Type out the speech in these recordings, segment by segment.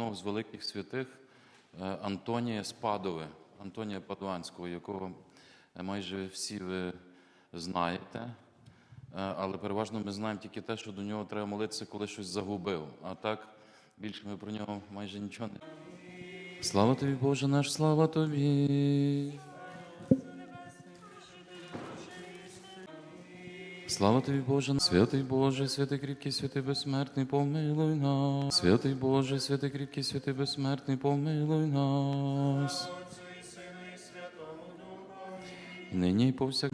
одного з великих святих е, Антонія Спадови, Антонія Падуанського, якого е, майже всі ви знаєте. Е, Але переважно ми знаємо тільки те, що до нього треба молитися, коли щось загубив. А так більше ми про нього майже нічого не. Слава тобі, Боже наш, слава тобі. Слава тобі, Боже, святий Боже, святий кріпкий, святий безсмертний, помилуй нас. Святий Боже, святий кріпкий, святий безсмертний, помилуй нас. І нині і повсяк.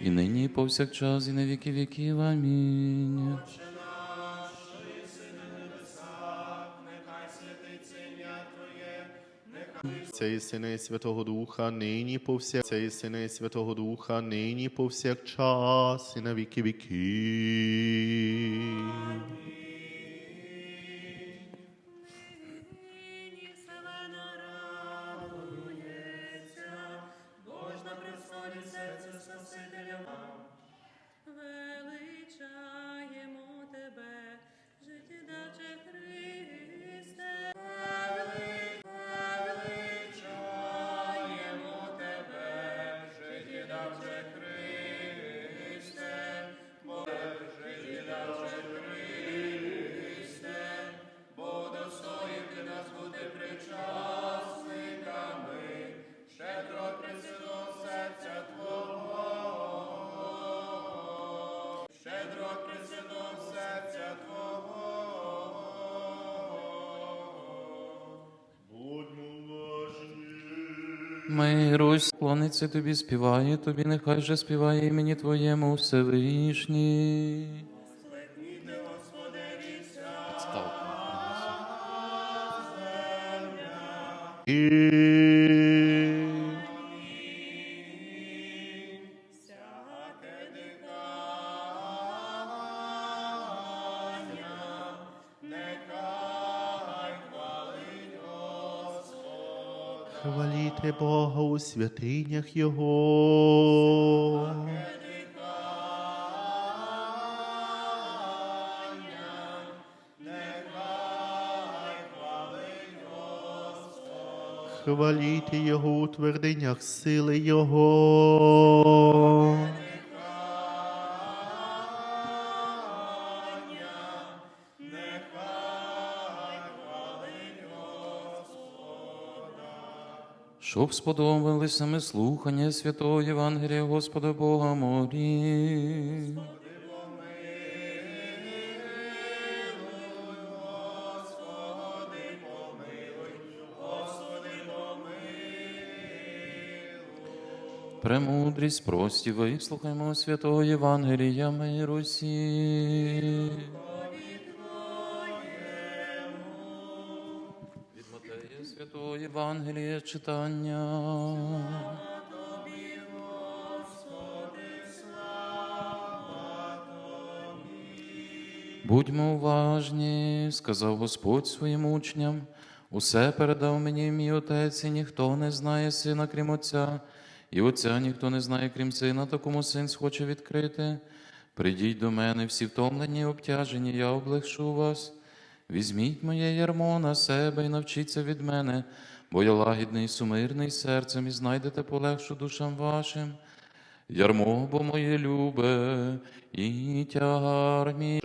І нині і повсякчас, і на віки віків. Амінь. Це і Сина і Святого Духа, нині повсяк, і Сина і Святого Духа, нині повсякчас, і на віки віків. Мирусь, склониться тобі, співає тобі, нехай же співає імені Твоєму Всевишній. Віся, І... у святинях Його. Хваліть Його у твердинях сили Його. Щоб сподобалися ми слухання святого Євангелія Господа Бога морі. Премудрість прості, вислухаймо святого Євангелія миру всі. Святого Євангелія читання. Будьмо уважні, сказав Господь своїм учням. Усе передав мені мій отець, і ніхто не знає сина, крім Отця, і Отця ніхто не знає, крім сина, такому син схоче відкрити. Придіть до мене, всі втомлені обтяжені, я облегшу вас. Візьміть моє ярмо на себе і навчіться від мене, бо я лагідний, сумирний серцем, і знайдете полегшу душам вашим. Ярмо, бо моє любе, і тягар мій.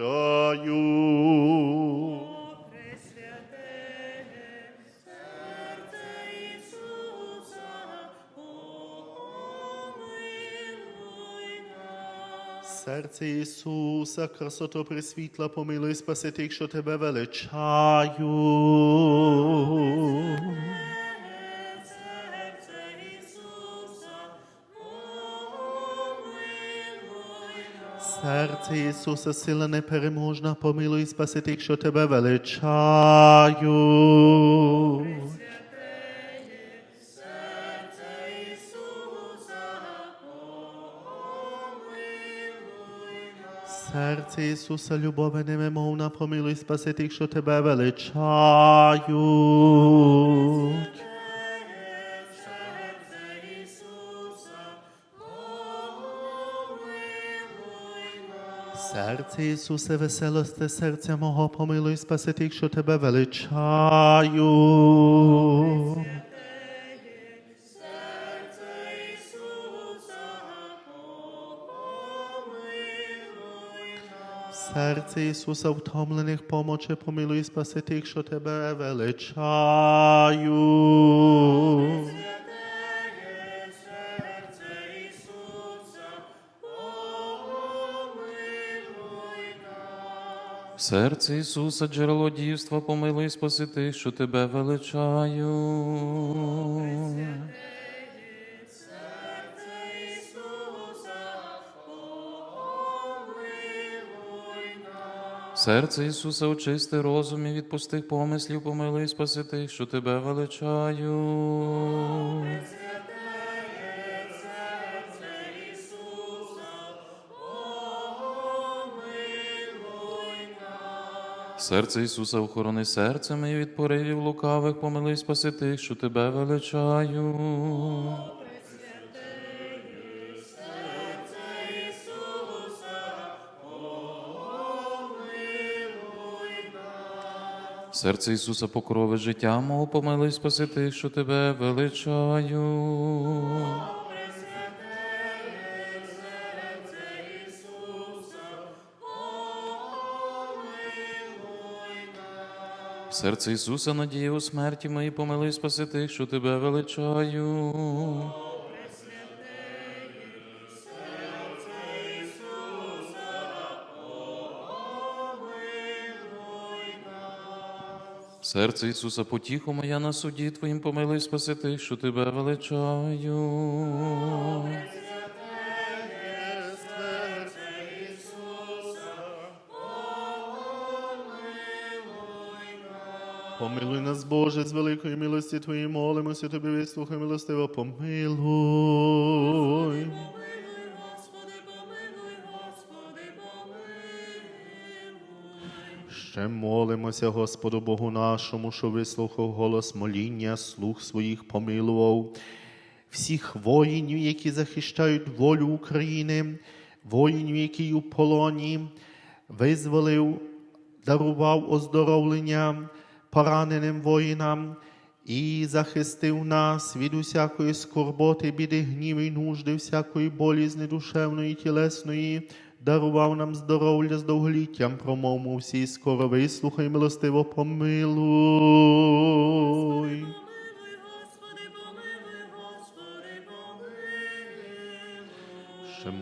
Серце Ісуса, красото присвітла, помилуй спаси тих, що тебе величають. Серце Ісуса, сила непереможна, помилуй спаси тих, що тебе величають. Серце Ісуса, любове немемовна, помилуй спаси тих, що тебе величають. Серце Ісусе, веселосте серця мого, помилуй, спаси тих, що тебе величаю. Серце Ісуса, втомлених помочи, помилуй, спаси тих, що тебе величаю. Серце Ісуса, джерело дівства, помилуй, спаси тих, що тебе величаю. Серце Ісуса, очисти розум і від пустих помислів, помилуй, спаси тих, що тебе величаю. Серце Ісуса, охорони серце моє від поривів лукавих, помилуй, спаси тих, що тебе величаю. Серце Ісуса, покрови життя мого, помилуй, спаси тих, що тебе величаю. Серце Ісуса, надія у смерті моїй, помилуй, спаси тих, що тебе величаю. Серце Ісуса, потіху моя на суді Твоїм, помилуй, спаси тих, що тебе величаю. Помилуй нас, Боже, з великої милості Твоєї молимося, Тобі вислухай милостиво, помилуй. Ще молимося Господу Богу нашому, що вислухав голос моління, слух своїх помилував. Всіх воїнів, які захищають волю України, воїнів, які у полоні, визволив, дарував оздоровлення пораненим воїнам і захистив нас від усякої скорботи, біди, гніву і нужди, всякої болізни душевної, тілесної, дарував нам здоров'я з довголіттям, промовмо всі, скоро вислухай, милостиво помилуй.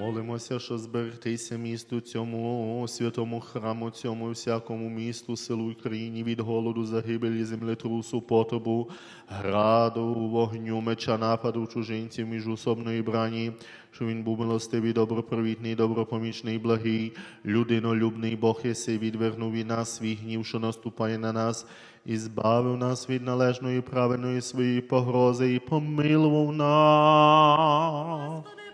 Молимося, що зберегтися місту цьому, святому храму, цьому всякому місту, селу й країні від голоду, загибелі, землетрусу, потобу, граду, вогню, меча, нападу чужинців, міжусобної брані, що він був милостивий, добропровітний, добропомічний, благий, людинолюбний Бог єси, відвернув від нас свій гнів, що наступає на нас, і збавив нас від належної правильної своєї погрози, і помилував нас.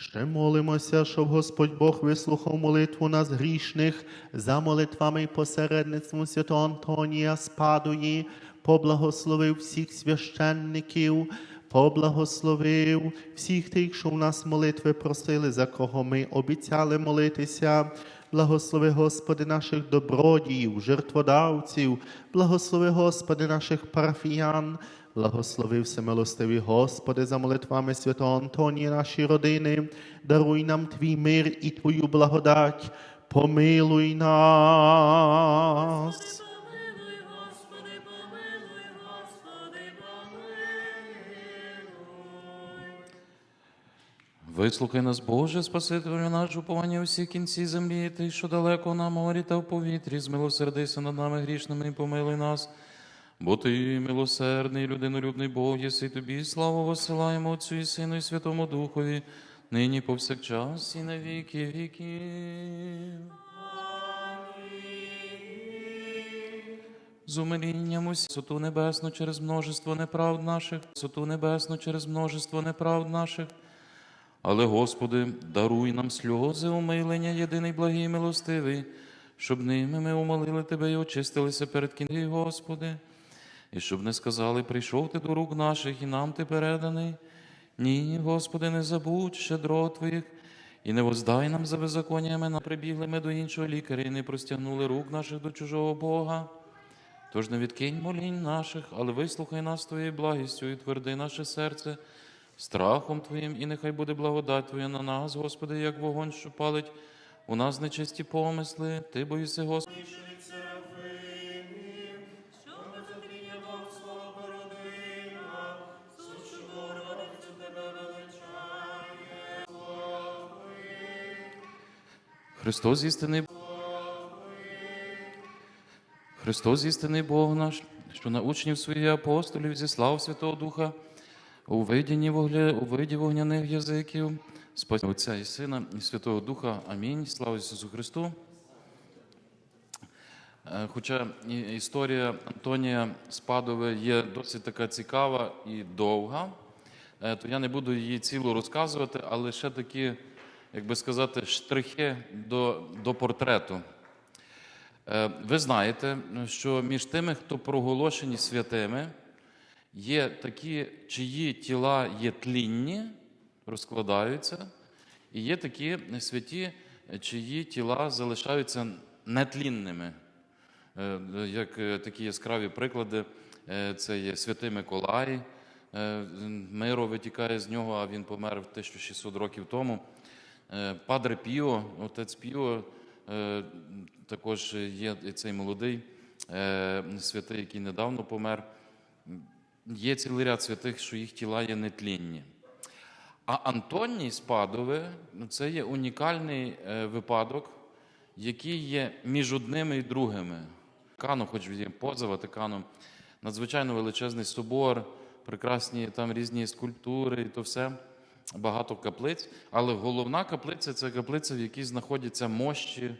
Ще молимося, щоб Господь Бог вислухав молитву нас грішних. За молитвами і посередництвом святого Антонія Спадої, поблагословив всіх священників, поблагословив всіх тих, що в нас молитви просили, за кого ми обіцяли молитися. Благослови, Господи, наших добродіїв, жертводавців, благослови, Господи, наших парафіян, Благослови всемилостивий Господи, за молитвами святого Антонія, наші родини, даруй нам Твій мир і Твою благодать, помилуй нас. Вислухай нас, Боже, Спасителю наш, уповання усі кінці землі, ти, що далеко на морі та в повітрі, змилосердися над нами грішними і помилуй нас. Бо ти милосердний, людинолюбний Бог, єси тобі славу посилаємо Отцю і Сину і Святому Духові, нині повсякчас і на віки віків. З умилінням усі соту небесну через множество неправд наших, соту небесну через множество неправд наших. Але, Господи, даруй нам сльози умилення, єдиний благий і милостивий, щоб ними ми умолили Тебе і очистилися перед кінцем, Господи. І щоб не сказали, прийшов ти до рук наших, і нам ти переданий. Ні, Господи, не забудь щедро Твоїх, і не воздай нам за беззаконнями, на прибігли ми до іншого лікаря, і не простягнули рук наших до чужого Бога. Тож не відкинь молінь наших, але вислухай нас Твоєю благістю і тверди наше серце страхом Твоїм, і нехай буде благодать Твоя на нас, Господи, як вогонь, що палить у нас нечисті помисли. Ти боїшся, Господи. Христос істинний Христос істинний Бог наш, що на учнів своїх апостолів зіслав Святого Духа у видінні вогля, у виді вогняних язиків, спасі Отця і Сина і Святого Духа. Амінь. Слава Ісусу Христу. Е, Хоча історія Антонія Спадове є досить така цікава і довга, е, то я не буду її цілу розказувати, але ще такі, як би сказати, штрихи до, до портрету. Е, Ви знаєте, що між тими, хто проголошені святими, є такі, чиї тіла є тлінні, розкладаються, і є такі святі, чиї тіла залишаються нетлінними. Е, Як е, такі яскраві приклади, це є святий Миколай, миро витікає з нього, а він помер в 1600 років тому. Е, Падре Піо, отець Піо, е, також є цей молодий е, святий, який недавно помер. Є цілий ряд святих, що їх тіла є нетлінні. А Антоній з Падови ну, це є унікальний випадок, який є між одними і другими. Ватикану, хоч є поза Ватиканом, надзвичайно величезний собор, прекрасні там різні скульптури, і то все, багато каплиць. Але головна каплиця це каплиця, в якій знаходяться мощі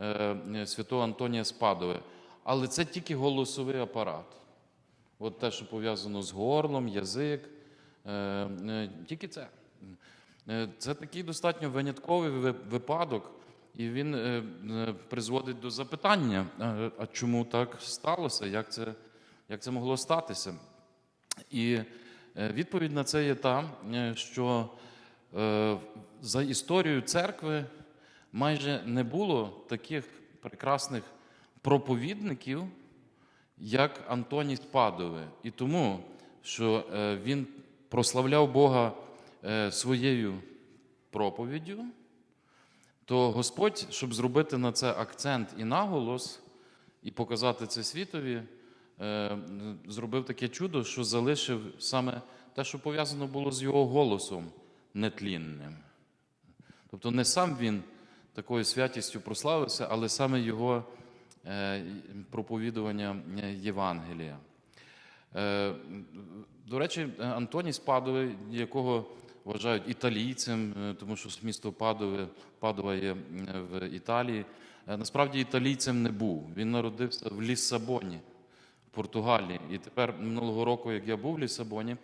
е, святого Антонія з Падови. Але це тільки голосовий апарат. От те, що пов'язано з горлом, язик, е, е, тільки це. Е, Це такий достатньо винятковий випадок, і він е, е, призводить до запитання: е, а чому так сталося? Як це, як це могло статися? І е, відповідь на це є та, е, що е, за історією церкви майже не було таких прекрасних проповідників, як Антоній Спадове. І тому, що е, він прославляв Бога е, своєю проповіддю, то Господь, щоб зробити на це акцент і наголос, і показати це світові, е, зробив таке чудо, що залишив саме те, що пов'язано було з його голосом нетлінним. Тобто не сам він такою святістю прославився, але саме його е, проповідування е, Євангелія. Е, До речі, Антоній Спадовий, якого вважають італійцем, е, тому що місто Падове, Падова е, в Італії, е, насправді італійцем не був. Він народився в Ліссабоні, Португалії. І тепер минулого року, як я був в Ліссабоні,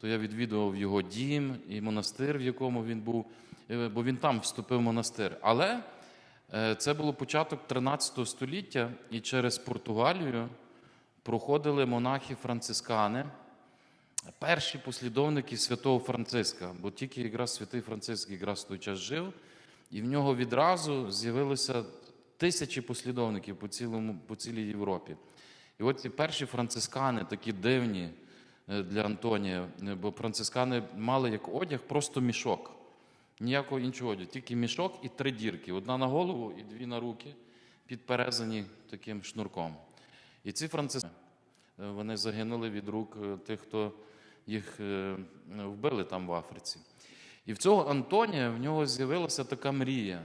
то я відвідував його дім і монастир, в якому він був, е, бо він там вступив в монастир. Але е, це було початок 13 століття, і через Португалію проходили монахи-францискани, перші послідовники святого Франциска, бо тільки якраз святий Франциск якраз в той час жив, і в нього відразу з'явилося тисячі послідовників по, цілому, по цілій Європі. І от ці перші францискани, такі дивні е, для Антонія, е, бо францискани мали як одяг просто мішок. Ніякого іншого одягу, тільки мішок і три дірки: одна на голову і дві на руки, підперезані таким шнурком. І ці францискани, е, вони загинули від рук тих, хто їх вбили там в Африці. І в цього Антонія в нього з'явилася така мрія,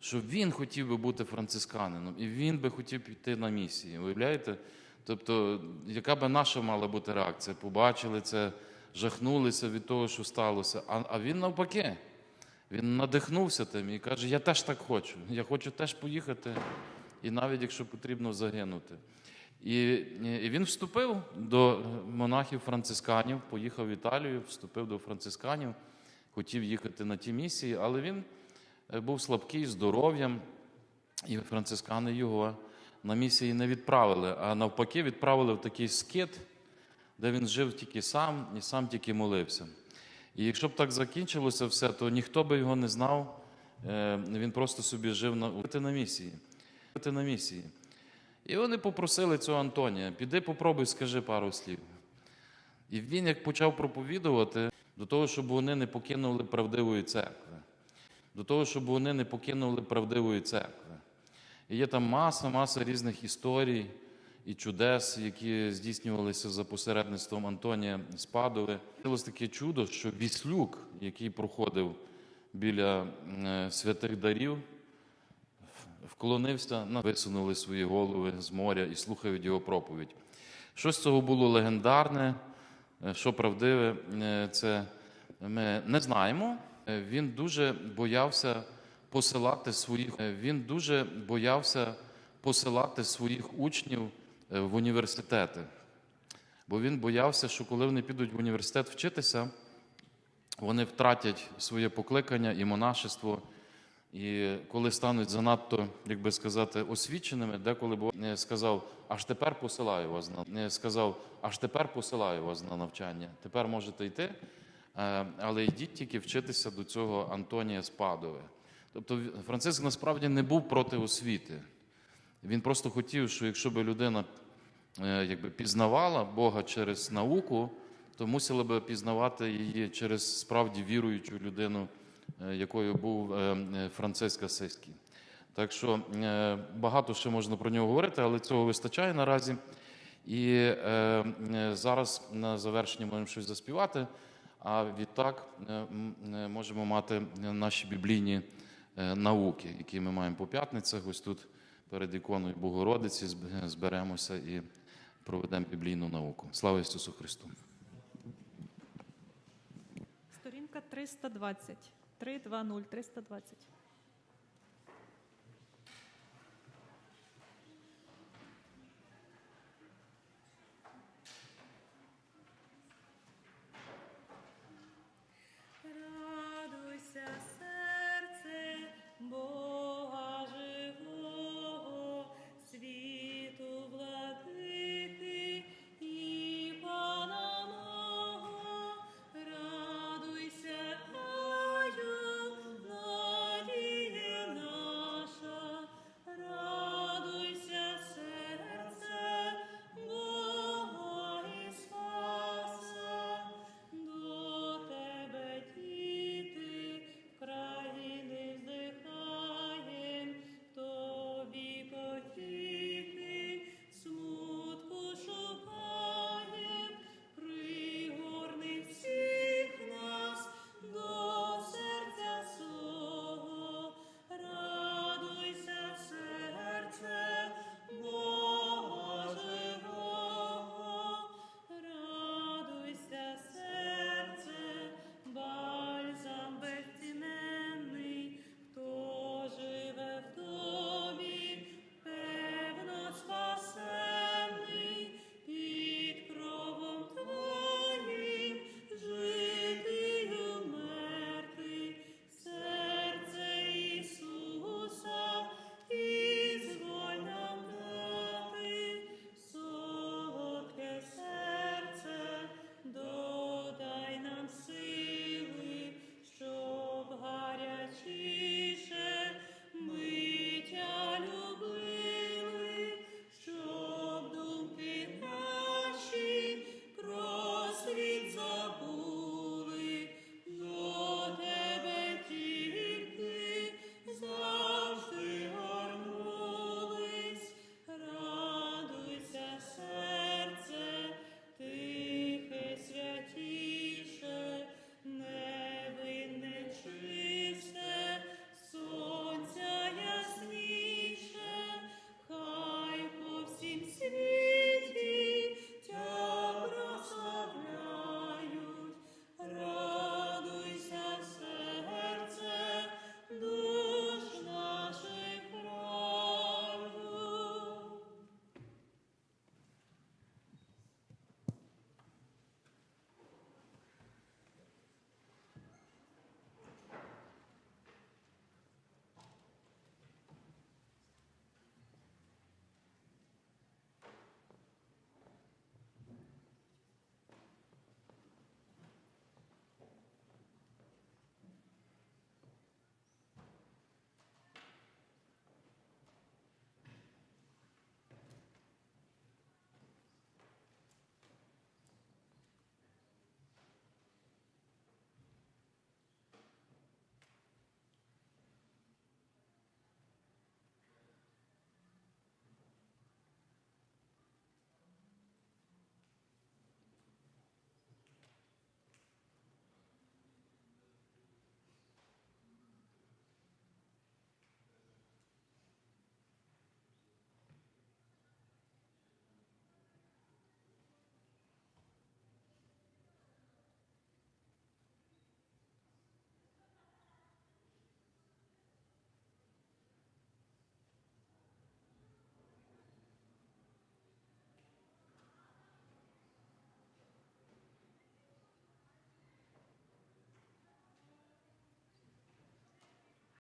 що він хотів би бути францисканином, і він би хотів піти на місії. Уявляєте? Тобто, яка би наша мала бути реакція? Побачили це, жахнулися від того, що сталося. А, а він навпаки. Він надихнувся тим і каже: Я теж так хочу. Я хочу теж поїхати, і навіть якщо потрібно загинути. І, і він вступив до монахів францисканів, поїхав в Італію, вступив до францисканів, хотів їхати на ті місії, але він був слабкий здоров'ям, і францискани його на місії не відправили, а навпаки, відправили в такий скит, де він жив тільки сам і сам тільки молився. І якщо б так закінчилося все, то ніхто би його не знав. Е, Він просто собі жив на, на місії. На місії. І вони попросили цього Антонія: піди попробуй, скажи пару слів. І він як почав проповідувати до того, щоб вони не покинули правдивої церкви, до того, щоб вони не покинули правдивої церкви. І є там маса, маса різних історій і чудес, які здійснювалися за посередництвом Антонія Спадови. Ось таке чудо, що Віслюк, який проходив біля е, святих дарів, вклонився, висунули свої голови з моря і слухають його проповідь. Що з цього було легендарне, е, що правдиве, е, це ми не знаємо. Е, Він дуже боявся посилати своїх. е, Він дуже боявся посилати своїх учнів е, в університети. Бо він боявся, що коли вони підуть в університет вчитися, вони втратять своє покликання і монашество. І коли стануть занадто, як би сказати, освіченими, деколи бо не сказав, аж тепер посилаю вас на не сказав, аж тепер посилаю вас на навчання. Тепер можете йти, але йдіть тільки вчитися до цього Антонія Спадове. Тобто Франциск насправді не був проти освіти. Він просто хотів, що якщо б людина е, якби пізнавала Бога через науку, то мусила би пізнавати її через справді віруючу людину, е, якою був е, е, Франциск Асиський. Так що е, багато ще можна про нього говорити, але цього вистачає наразі. І е, е, зараз на завершення можемо щось заспівати. А відтак е, е, можемо мати наші біблійні е, науки, які ми маємо по п'ятницях. Ось тут перед іконою Богородиці зберемося і проведемо біблійну науку. Слава Ісусу Христу! Сторінка 320. 320, 320.